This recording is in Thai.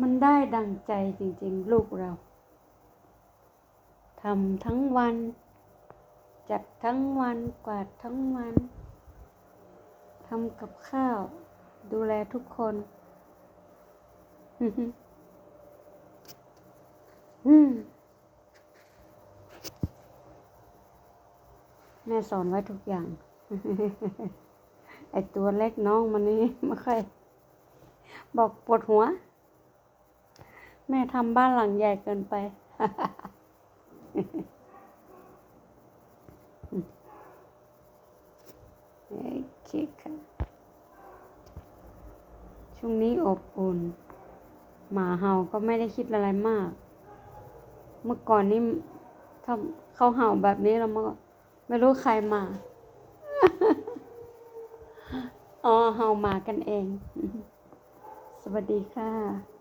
มันได้ดังใจจริงๆ ลูกเราทำทั้งวัน จัดทั้งวันกวาดทั้งวันทำกับข้าว ดูแลทุกคนอืแม่สอนไว้ทุกอย่าง ไอตัวเล็กน้องมันนี่ไม่ค่อยบอกปวดหัว แม่ทำบ้านหลังใหญ่เกินไป โอเคค่ะ ช่วงนี้อบอุ่น หมาเห่าก็ไม่ได้คิดอะไรมาก เมื่อก่อนนี่ถ้าเขาเห่าแบบนี้เราไม่รู้ใครมา อ๋อ เห่าหมากันเอง สวัสดีค่ะ